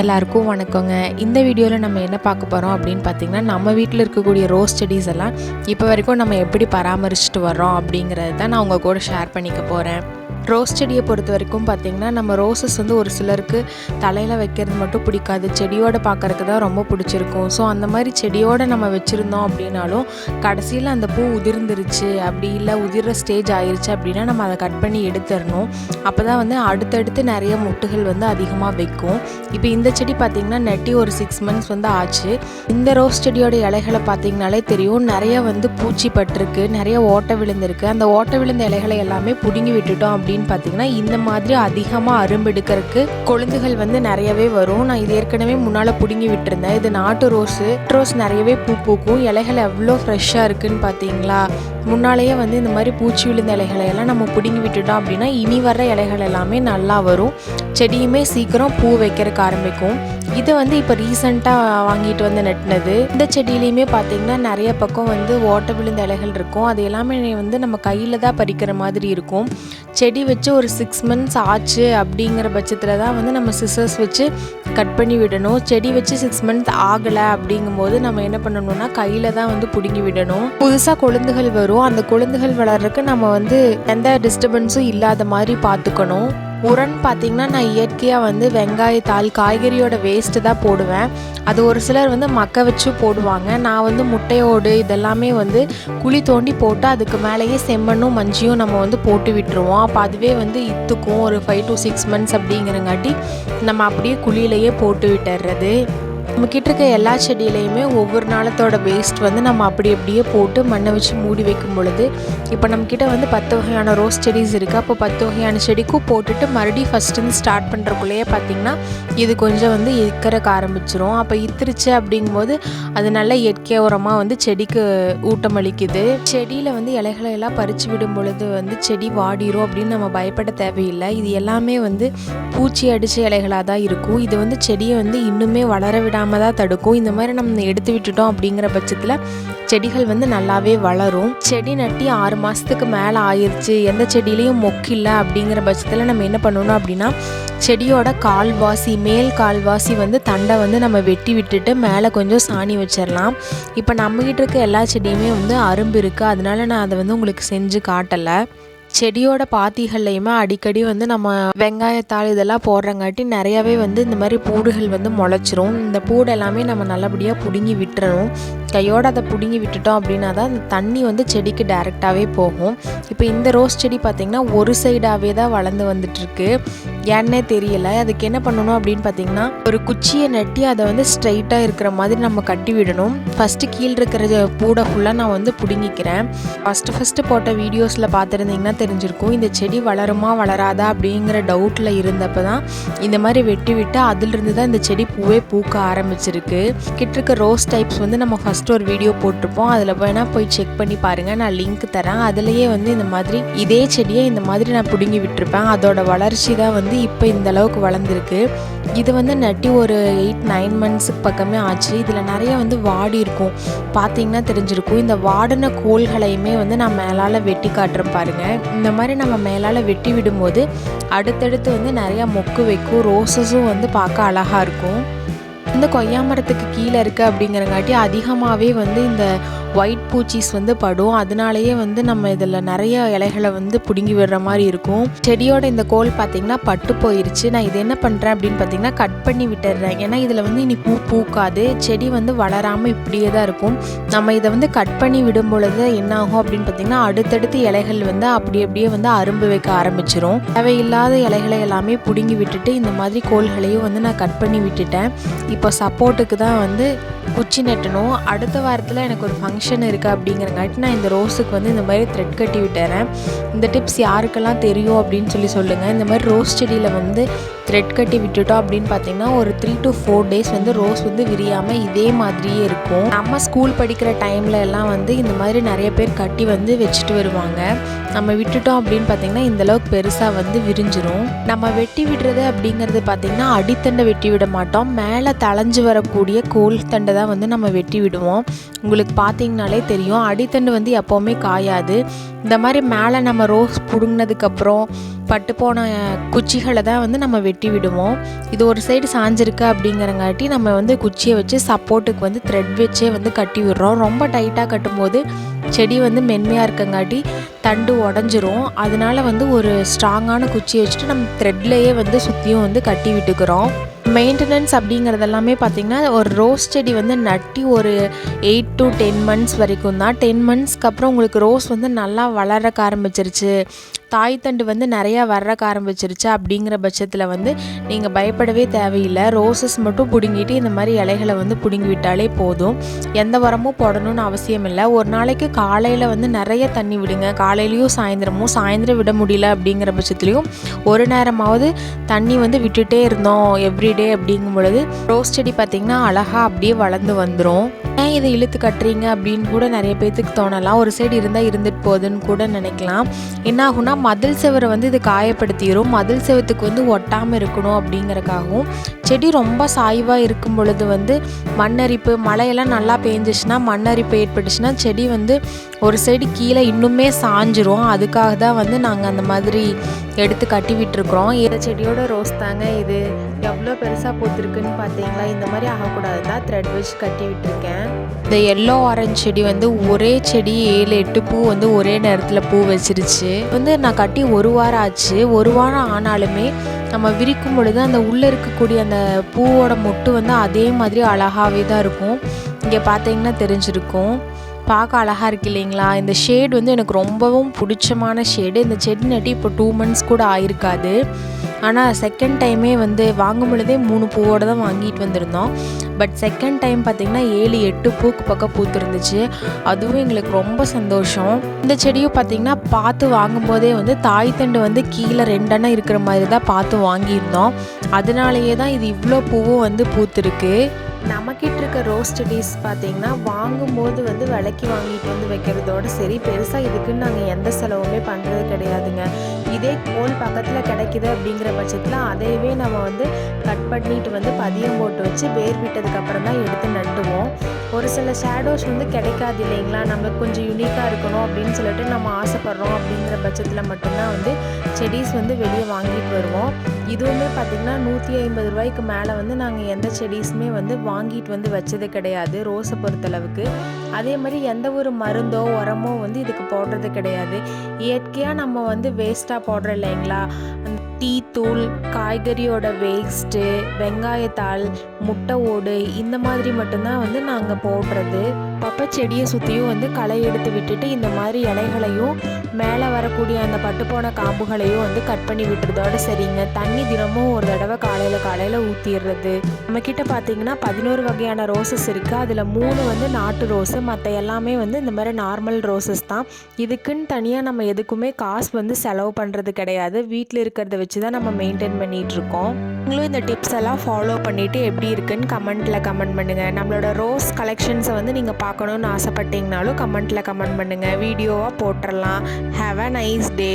எல்லாருக்கும் வணக்கங்க. இந்த வீடியோவில் நம்ம என்ன பார்க்க போகிறோம் அப்படின்னு பார்த்தீங்கன்னா நம்ம வீட்டில் இருக்கக்கூடிய ரோஸ் செடிஸ் எல்லாம் இப்போ வரைக்கும் நம்ம எப்படி பராமரிச்சுட்டு வர்றோம் அப்படிங்கிறது தான் நான் உங்கள் கூட ஷேர் பண்ணிக்க போகிறேன் ரோஸ் செடியை பொறுத்த வரைக்கும் பார்த்திங்கன்னா நம்ம ரோசஸ் வந்து ஒரு சிலருக்கு தலையில் வைக்கிறது மட்டும் பிடிக்காது. செடியோட பார்க்குறக்கு தான் ரொம்ப பிடிச்சிருக்கும். ஸோ அந்த மாதிரி செடியோடு நம்ம வச்சுருந்தோம் அப்படின்னாலும் கடைசியில் அந்த பூ உதிர்ந்துருச்சு அப்படி இல்லை உதிர்ற ஸ்டேஜ் ஆயிடுச்சு அப்படின்னா நம்ம அதை கட் பண்ணி எடுத்துடணும். அப்போ தான் வந்து அடுத்தடுத்து நிறைய முட்டுகள் வந்து அதிகமாக வைக்கும். இப்போ இந்த செடி பார்த்திங்கன்னா நெட்டி ஒரு சிக்ஸ் மந்த்ஸ் வந்து ஆச்சு. இந்த ரோஸ் செடியோட இலைகளை பார்த்திங்கனாலே தெரியும் நிறைய வந்து பூச்சி பட்டிருக்கு நிறைய ஓட்டை விழுந்திருக்கு அந்த ஓட்டை விழுந்த இலைகளை எல்லாமே பிடுங்கி விட்டுட்டோம் அப்படின்னு பார்த்தீங்கன்னா இந்த மாதிரி அதிகமாக அரும்பெடுக்கிறதுக்கு கொழுந்துகள் வந்து நிறையவே வரும். நான் இது ஏற்கனவே முன்னால் பிடுங்கி விட்டுருந்தேன். இது நாட்டு ரோஸு. ரோஸ் நிறையவே பூ பூக்கும். இலைகள் எவ்வளோ ஃப்ரெஷ்ஷாக இருக்குன்னு பார்த்தீங்களா முன்னாலேயே வந்து இந்த மாதிரி பூச்சி விழுந்த இலைகளை எல்லாம் நம்ம பிடுங்கி விட்டுட்டோம் அப்படின்னா இனி வர்ற இலைகள் எல்லாமே நல்லா வரும். செடியுமே சீக்கிரம் பூ வைக்கிறதுக்கு ஆரம்பிக்கும். இது வந்து இப்போ ரீசண்டாக வாங்கிட்டு வந்து நட்டினது. இந்த செடியிலையுமே பார்த்தீங்கன்னா நிறைய பக்கம் வந்து ஓட்ட விழுந்த இலைகள் இருக்கும். அது எல்லாமே வந்து நம்ம கையில் தான் பறிக்கிற மாதிரி இருக்கும். செடி வச்சு ஒரு சிக்ஸ் மந்த்ஸ் ஆச்சு அப்படிங்கிற பட்சத்தில் தான் வந்து நம்ம சிசர்ஸ் வச்சு கட் பண்ணி விடணும். செடி வச்சு சிக்ஸ் மந்த் ஆகலை அப்படிங்கும்போது நம்ம என்ன பண்ணணும்னா கையில் தான் வந்து பிடுங்கி விடணும். புதுசாக கொழுந்துகள் வரும். அந்த கொழுந்துகள் வளர்றதுக்கு நம்ம வந்து எந்த டிஸ்டர்பன்ஸும் இல்லாத மாதிரி பார்த்துக்கணும் உரன் பார்த்திங்கன்னா நான் இயற்கையாக வந்து வெங்காயத்தாள் காய்கறியோட வேஸ்ட்டு தான் போடுவேன். அது ஒரு சிலர் வந்து மக்க வச்சு போடுவாங்க. நான் வந்து முட்டையோடு இதெல்லாமே வந்து குழி தோண்டி போட்டு அதுக்கு மேலேயே செம்மண்ணும் மஞ்சியும் நம்ம வந்து போட்டு விட்டுருவோம். அப்போ அதுவே வந்து இத்துக்கும் ஒரு ஃபைவ் டு சிக்ஸ் மந்த்ஸ் அப்படிங்கிறங்காட்டி நம்ம அப்படியே குழியிலையே போட்டு விட்டுறது. நம்மக்கிட்ட இருக்க எல்லா செடியிலையுமே ஒவ்வொரு நாளத்தோட வேஸ்ட் வந்து நம்ம அப்படி அப்படியே போட்டு மண்ணை வச்சு மூடி வைக்கும் பொழுது இப்போ நம்மக்கிட்ட வந்து பத்து வகையான ரோஸ் செடிஸ் இருக்குது அப்போ பத்து வகையான செடிக்கும் போட்டுட்டு மறுபடியும் ஃபஸ்ட்டுன்னு ஸ்டார்ட் பண்ணுறக்குள்ளேயே பார்த்திங்கன்னா இது கொஞ்சம் வந்து இக்கறக்க ஆரம்பிச்சிரும். அப்போ இத்திருச்சு அப்படிங்கும்போது அது நல்ல இயற்கை உரமாக வந்து செடிக்கு ஊட்டமளிக்குது. செடியில் வந்து இலைகளை எல்லாம் பறித்து விடும் பொழுது வந்து செடி வாடிரும் அப்படின்னு நம்ம பயப்பட தேவையில்லை. இது எல்லாமே வந்து பூச்சி அடித்த இலைகளாக தான் இருக்கும். இது வந்து செடியை வந்து இன்னுமே வளர விடாமல் தான் தடுக்கும். இந்த மாதிரி நம்ம எடுத்து விட்டுட்டோம் அப்படிங்கிற பட்சத்தில் செடிகள் வந்து நல்லாவே வளரும். செடி நட்டி ஆறு மாதத்துக்கு மேலே ஆயிடுச்சு எந்த செடியிலையும் மொக்கில்ல அப்படிங்கிற பட்சத்தில் நம்ம என்ன பண்ணணும் அப்படின்னா செடியோட கால்வாசி மேல் கால்வாசி வந்து தண்டை வந்து நம்ம வெட்டி விட்டுட்டு மேலே கொஞ்சம் சாணி வச்சிடலாம் இப்போ நம்மகிட்ட இருக்க எல்லா செடியுமே வந்து அரும்பு இருக்குது அதனால நான் அதை வந்து உங்களுக்கு செஞ்சு காட்டலை. செடியோட பாத்திகள்லையுமே அடிக்கடி வந்து நம்ம வெங்காயத்தாள் இதெல்லாம் போடுறங்காட்டி நிறையாவே வந்து இந்த மாதிரி பூடுகள் வந்து முளைச்சிரும். இந்த பூடு எல்லாமே நம்ம நல்லபடியாக பிடுங்கி விட்டுறணும். கையோடு அதை பிடுங்கி விட்டுட்டோம் அப்படின்னா தான் அந்த தண்ணி வந்து செடிக்கு டைரெக்டாகவே போகும். இப்போ இந்த ரோஸ் செடி பார்த்திங்கன்னா ஒரு சைடாகவே தான் வளர்ந்து வந்துட்டுருக்கு. ஏன்னே தெரியல. அதுக்கு என்ன பண்ணணும் அப்படின்னு பார்த்தீங்கன்னா ஒரு குச்சியை நட்டி அதை வந்து ஸ்ட்ரைட்டாக இருக்கிற மாதிரி நம்ம கட்டி விடணும். ஃபஸ்ட்டு கீழே இருக்கிற பூடை ஃபுல்லாக நான் வந்து பிடுங்கிக்கிறேன். ஃபஸ்ட்டு ஃபஸ்ட்டு போட்ட வீடியோஸில் பார்த்துருந்தீங்கன்னா தெரிஞ்சிருக்கும். இந்த செடி வளருமா வளராதா அப்படிங்கிற டவுட்டில் இருந்தப்போ தான் இந்த மாதிரி வெட்டி விட்டு அதிலிருந்து தான் இந்த செடி பூவே பூக்க ஆரம்பிச்சிருக்கு. கிட்ட இருக்க ரோஸ் டைப்ஸ் வந்து நம்ம ஃபஸ்ட்டு ஒரு வீடியோ போட்டிருப்போம். அதில் வேணால் போய் செக் பண்ணி பாருங்கள் நான் லிங்க் தரேன். அதுலேயே வந்து இந்த மாதிரி இதே செடியை இந்த மாதிரி நான் பிடுங்கி விட்டுருப்பேன். அதோட வளர்ச்சி தான் வந்து இப்போ இந்த அளவுக்கு வளர்ந்துருக்கு. இது வந்து நட்டி ஒரு எயிட் நைன் மந்த்ஸுக்கு பக்கமே ஆச்சு. இதில் நிறைய வந்து வாடி இருக்கும். பார்த்தீங்கன்னா தெரிஞ்சிருக்கும். இந்த வாடின கோள்களையுமே வந்து நான் மேலால் வெட்டி காட்டுறேன் பாருங்கள் இந்த மாதிரி நம்ம மேலால் வெட்டி விடும்போது அடுத்தடுத்து வந்து நிறையா மொக்கு வைக்கும். ரோசஸும் வந்து பார்க்க அழகாக இருக்கும். இந்த கொய்யா மரத்துக்கு கீழே இருக்குது அப்படிங்கிறங்காட்டி அதிகமாகவே வந்து இந்த ஒயிட் பூச்சிஸ் வந்து படும். அதனாலேயே வந்து நம்ம இதில் நிறைய இலைகளை வந்து பிடுங்கி விடுற மாதிரி இருக்கும். செடியோட இந்த கோல் பார்த்திங்கன்னா பட்டு போயிருச்சு. நான் இது என்ன பண்ணுறேன் அப்படின்னு பார்த்தீங்கன்னா கட் பண்ணி விட்டுடுறேன். ஏன்னா இதில் வந்து இனி பூ பூக்காது. செடி வந்து வளராமல் இப்படியே தான் இருக்கும். நம்ம இதை வந்து கட் பண்ணி விடும் பொழுது என்ன ஆகும் அப்படின்னு பார்த்தீங்கன்னா அடுத்தடுத்து இலைகள் வந்து அப்படி அப்படியே வந்து அரும்பு வைக்க ஆரம்பிச்சிரும். தேவையில்லாத இலைகளை எல்லாமே பிடுங்கி விட்டுட்டு இந்த மாதிரி கோள்களையும் வந்து நான் கட் பண்ணி விட்டுட்டேன். இப்போ சப்போர்ட்டுக்கு தான் வந்து குச்சி நட்டணும். அடுத்த வாரத்தில் எனக்கு ஒரு ஃபங்க்ஷன் ஃபங்க்ஷன் இருக்குது அப்படிங்கிறங்காட்டி நான் இந்த ரோஸுக்கு வந்து இந்த மாதிரி த்ரெட் கட்டி விட்டுறேன். இந்த டிப்ஸ் யாருக்கெல்லாம் தெரியும் அப்படின்னு சொல்லி சொல்லுங்கள் இந்த மாதிரி ரோஸ் செடியில் வந்து த்ரெட் கட்டி விட்டுட்டோம் அப்படின்னு பார்த்தீங்கன்னா ஒரு த்ரீ டு ஃபோர் டேஸ் வந்து ரோஸ் வந்து விரியாமல் இதே மாதிரியே இருக்கும். நம்ம ஸ்கூல் படிக்கிற டைமில் எல்லாம் வந்து இந்த மாதிரி நிறைய பேர் கட்டி வந்து வச்சுட்டு வருவாங்க. நம்ம விட்டுட்டோம் அப்படின்னு பார்த்தீங்கன்னா இந்த அளவுக்கு பெருசாக வந்து விரிஞ்சிரும். நம்ம வெட்டி விடுறது அப்படிங்கிறது பார்த்தீங்கன்னா அடித்தண்டை வெட்டி விட மாட்டோம். மேலே தளைஞ்சு வரக்கூடிய கோல் தண்டை தான் வந்து நம்ம வெட்டி விடுவோம். உங்களுக்கு பார்த்தீங்கனாலே தெரியும். அடித்தண்டு வந்து எப்போவுமே காயாது. இந்த மாதிரி மேலே நம்ம ரோஸ் பிடுங்கினதுக்கப்புறம் பட்டு போன குச்சிகளை தான் வந்து நம்ம வெட்டி விடுவோம். இது ஒரு சைடு சாஞ்சிருக்கு அப்படிங்கிறங்காட்டி நம்ம வந்து குச்சியை வச்சு சப்போர்ட்டுக்கு வந்து த்ரெட் வச்சே வந்து கட்டி விடுறோம். ரொம்ப டைட்டாக கட்டும்போது செடி வந்து மென்மையாக இருக்கங்காட்டி தண்டு உடஞ்சிரும். அதனால வந்து ஒரு ஸ்ட்ராங்கான குச்சியை வச்சுட்டு நம்ம த்ரெட்லேயே வந்து சுற்றியும் வந்து கட்டி விட்டுக்கிறோம். மெயின்டெனன்ஸ் அப்படிங்கிறது எல்லாமே பார்த்திங்கன்னா ஒரு ரோஸ் செடி வந்து நட்டி ஒரு எயிட் டு டென் மந்த்ஸ் வரைக்கும் தான். டென் மந்த்ஸ்க்கு அப்புறம் உங்களுக்கு ரோஸ் வந்து நல்லா வளரக்க ஆரம்பிச்சிருச்சு. தாய் தண்டு வந்து நிறையா வர்றக்க ஆரம்பிச்சிருச்சு. அப்படிங்கிற பட்சத்தில் வந்து நீங்கள் பயப்படவே தேவையில்லை. ரோசஸ் மட்டும் பிடுங்கிட்டு இந்த மாதிரி இலைகளை வந்து பிடுங்கி விட்டாலே போதும். எந்த உரமும் போடணும்னு அவசியம் இல்லை ஒரு நாளைக்கு காலையில் வந்து நிறைய தண்ணி விடுங்க. காலையிலையும் சாயந்தரமும். சாயந்தரம் விட முடியல அப்படிங்கிற பட்சத்துலேயும் ஒரு நேரமாவது தண்ணி வந்து விட்டுட்டே இருந்தோம் எவ்ரிடே அப்படிங்கும் பொழுது ரோஸ் செடி பார்த்திங்கன்னா அழகாக அப்படியே வளர்ந்து வந்துடும் ஏன் இதை இழுத்து கட்டுறீங்க அப்படின்னு கூட நிறைய பேர்த்துக்கு தோணலாம். ஒரு சைடு இருந்தால் இருந்துட்டு போகுதுன்னு கூட நினைக்கலாம். என்னாகும்னா மதில் செவரை வந்து இது காயப்படுத்திடும் மதில் செவத்துக்கு வந்து ஒட்டாமல் இருக்கணும் அப்படிங்கிறக்காகவும் செடி ரொம்ப சாய்வாக இருக்கும் பொழுது வந்து மண்ணரிப்பு மழையெல்லாம் நல்லா பேஞ்சிச்சுன்னா மண்ணரிப்பு ஏற்பட்டுச்சுன்னா செடி வந்து ஒரு சைடு கீழே இன்னுமே சாஞ்சிரும். அதுக்காக தான் வந்து நாங்கள் அந்த மாதிரி எடுத்து கட்டி விட்டுருக்குறோம் இந்த செடியோட ரோஸ் தாங்க இது. எவ்வளோ பெருசாக பூத்துருக்குன்னு பார்த்தீங்களா இந்த மாதிரி ஆகக்கூடாது தான் த்ரெட் வச்சு கட்டி விட்டுருக்கேன். இந்த எல்லோ ஆரஞ்சு செடி வந்து ஒரே செடி ஏழு எட்டு பூ வந்து ஒரே நேரத்தில் பூ வச்சிருச்சு. வந்து நான் கட்டி ஒரு வாரம் ஆச்சு. ஒரு வாரம் ஆனாலுமே நம்ம விரிக்கும் பொழுது அந்த உள்ளே இருக்கக்கூடிய அந்த பூவோட மொட்டு வந்து அதே மாதிரி அழகாகவே தான் இருக்கும். இங்கே பார்த்தீங்கன்னா தெரிஞ்சிருக்கும். பார்க்க அழகாக இருக்கு இல்லைங்களா? இந்த ஷேட் வந்து எனக்கு ரொம்பவும் பிடிச்சமான ஷேடு இந்த செடி நட்டி இப்போ டூ மந்த்ஸ் கூட ஆயிருக்காது. ஆனால் செகண்ட் டைமே வந்து வாங்கும் பொழுதே மூணு பூவோடு தான் வாங்கிட்டு வந்திருந்தோம். பட் செகண்ட் டைம் பார்த்திங்கன்னா ஏழு எட்டு பூக்கு பக்கம் பூத்துருந்துச்சு. அதுவும் எங்களுக்கு ரொம்ப சந்தோஷம். இந்த செடியும் பார்த்திங்கன்னா பார்த்து வாங்கும்போதே வந்து தாய் தண்டு வந்து கீழே ரெண்டெண்ணம் இருக்கிற மாதிரி தான் பார்த்து வாங்கியிருந்தோம். அதனாலேயே தான் இது இவ்வளோ பூவும் வந்து பூத்துருக்கு. நம்மக்கிட்ட இருக்க ரோஸ் செடிஸ் பார்த்தீங்கன்னா வாங்கும்போது வந்து விலைக்கு வாங்கிட்டு வந்து வைக்கிறதோட சரி பெருசாக இதுக்குன்னு நாங்கள் எந்த செலவுமே பண்ணுறது கிடையாதுங்க. இதே கோல் பக்கத்தில் கிடைக்குது அப்படிங்கிற பட்சத்தில் அதையவே நம்ம வந்து கட் பண்ணிட்டு வந்து பதியம் போட்டு வச்சு வேர் விட்டதுக்கப்புறம் தான் எடுத்து நட்டுவோம். ஒரு சில ஷேடோஸ் வந்து கிடைக்காது இல்லைங்களா? நம்மளுக்கு கொஞ்சம் யூனிக்காக இருக்கணும் அப்படின்னு சொல்லிட்டு நம்ம ஆசைப்பட்றோம் அப்படிங்கிற பட்சத்தில் மட்டும்தான் வந்து செடிஸ் வந்து வெளியே வாங்கிட்டு வருவோம். இதுவுமே பார்த்திங்கன்னா நூற்றி ஐம்பது ரூபாய்க்கு மேலே வந்து நாங்கள் எந்த செடிஸுமே வந்து வாங்கிட்டு வந்து வச்சது கிடையாது ரோஸை பொறுத்தளவுக்கு. அதே மாதிரி எந்த ஒரு மருந்தோ உரமோ வந்து இதுக்கு போடுறது கிடையாது. இயற்கையாக நம்ம வந்து வேஸ்ட்டாக போடுறோம் இல்லைங்களா? டீ தூள் காய்கறியோட வேஸ்ட்டு வெங்காயத்தாள் முட்டை ஓடு இந்த மாதிரி மட்டும்தான் வந்து நாங்கள் போடுறது. பப்பை செடியை சுற்றியும் வந்து களை எடுத்து விட்டுட்டு இந்த மாதிரி இலைகளையும் மேலே வரக்கூடிய அந்த பட்டுப்போன காம்புகளையும் வந்து கட் பண்ணி விட்டுறதோட சரிங்க. தண்ணி தினமும் ஒரு தடவை காலையில் காலையில் ஊற்றிடுறது நம்மக்கிட்ட பார்த்தீங்கன்னா பதினோரு வகையான ரோசஸ் இருக்குது அதில் மூணு வந்து நாட்டு ரோஸு மற்ற எல்லாமே வந்து இந்த மாதிரி நார்மல் ரோசஸ் தான். இதுக்குன்னு தனியாக நம்ம எதுக்குமே காசு வந்து செலவு பண்ணுறது கிடையாது. வீட்டில் இருக்கிறத வச்சு தான் நம்ம மெயின்டைன் பண்ணிகிட்ருக்கோம் நீங்களும் இந்த டிப்ஸ் எல்லாம் ஃபாலோ பண்ணிவிட்டு எப்படி இருக்குன்னு கமெண்ட்டில் கமெண்ட் பண்ணுங்கள் நம்மளோட ரோஸ் கலெக்ஷன்ஸை வந்து நீங்கள் பார்க்கணுன்னு ஆசைப்பட்டீங்கனாலும் கமெண்ட்டில் கமெண்ட் பண்ணுங்கள் வீடியோவாக போட்டுடலாம் ஹாவ் அ நைஸ் டே